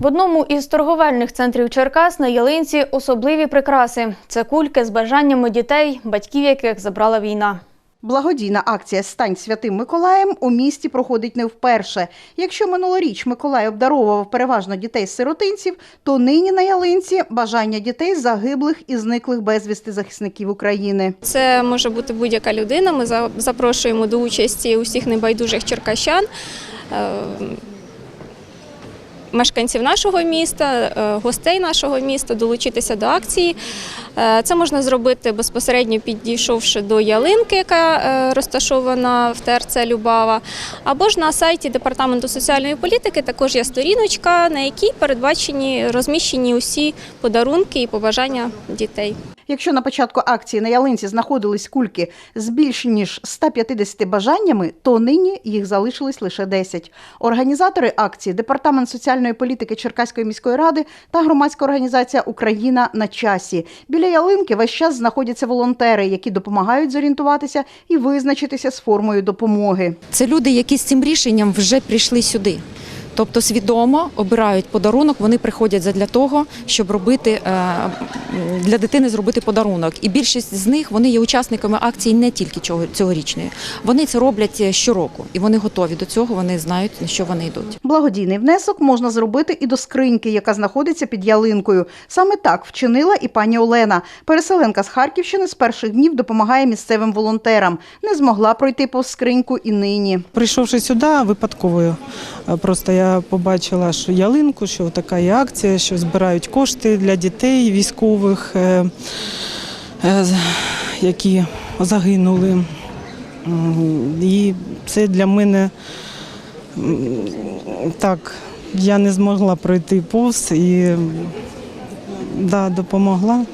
В одному із торговельних центрів Черкас на ялинці особливі прикраси. Це кульки з бажаннями дітей, батьків яких забрала війна. Благодійна акція Стань святим Миколаєм у місті проходить не вперше. Якщо минулоріч Миколай обдаровував переважно дітей-сиротинців, то нині на ялинці бажання дітей загиблих і зниклих безвісти захисників України. Це може бути будь-яка людина. Ми за- запрошуємо до участі усіх небайдужих черкащан. Мешканців нашого міста, е, гостей нашого міста долучитися до акції. Е, Це можна зробити безпосередньо підійшовши до ялинки, яка е, розташована в ТРЦ Любава, або ж на сайті Департаменту соціальної політики також є сторіночка, на якій передбачені розміщені усі подарунки і побажання дітей. Якщо на початку акції на ялинці знаходились кульки з більш ніж 150 бажаннями, то нині їх залишилось лише 10. Організатори акції Департамент соціальної політики Черкаської міської ради та громадська організація Україна на часі. Біля ялинки весь час знаходяться волонтери, які допомагають зорієнтуватися і визначитися з формою допомоги. Це люди, які з цим рішенням вже прийшли сюди. Тобто свідомо обирають подарунок, вони приходять задля того, щоб робити е, для дитини зробити подарунок. І більшість з них вони є учасниками акції не тільки цього- цьогорічної. Вони це роблять щороку, і вони готові до цього. Вони знають на що вони йдуть. Благодійний внесок можна зробити і до скриньки, яка знаходиться під ялинкою. Саме так вчинила і пані Олена. Переселенка з Харківщини з перших днів допомагає місцевим волонтерам. Не змогла пройти повз скриньку і нині. Прийшовши сюди, випадково е, просто я побачила, що ялинку, що така є акція, що збирають кошти для дітей військових, е, е, які загинули. І це для мене так, я не змогла пройти повз і да, допомогла.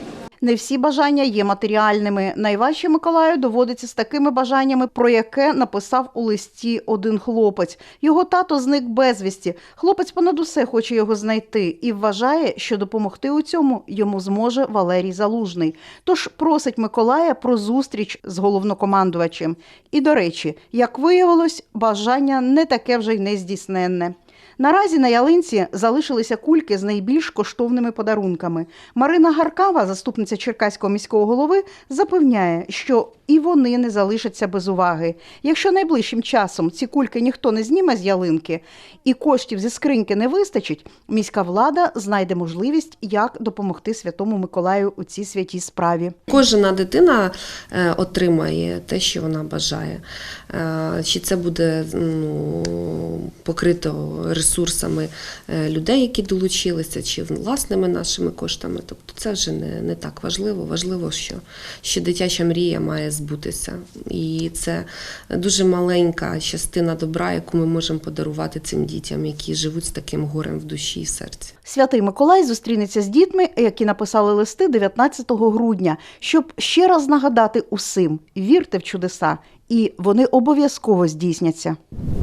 Не всі бажання є матеріальними. Найважче Миколаю доводиться з такими бажаннями, про яке написав у листі один хлопець. Його тато зник безвісті. Хлопець понад усе хоче його знайти і вважає, що допомогти у цьому йому зможе Валерій Залужний. Тож просить Миколая про зустріч з головнокомандувачем. І до речі, як виявилось, бажання не таке вже й нездійсненне. Наразі на ялинці залишилися кульки з найбільш коштовними подарунками. Марина Гаркава, заступниця Черкаського міського голови, запевняє, що і вони не залишаться без уваги. Якщо найближчим часом ці кульки ніхто не зніме з ялинки і коштів зі скриньки не вистачить, міська влада знайде можливість, як допомогти Святому Миколаю у цій святій справі. Кожна дитина е, отримає те, що вона бажає. Е, Чи це буде ну, покрито ресурсами е, людей, які долучилися, чи власними нашими коштами. Тобто це вже не, не так важливо. Важливо, що, що дитяча мрія має збутися. І це дуже маленька частина добра, яку ми можемо подарувати цим дітям, які живуть з таким горем в душі і серці. Святий Миколай зустрінеться з дітьми, які написали листи 19 грудня, щоб ще раз нагадати усім: вірте в чудеса, і вони обов'язково здійсняться.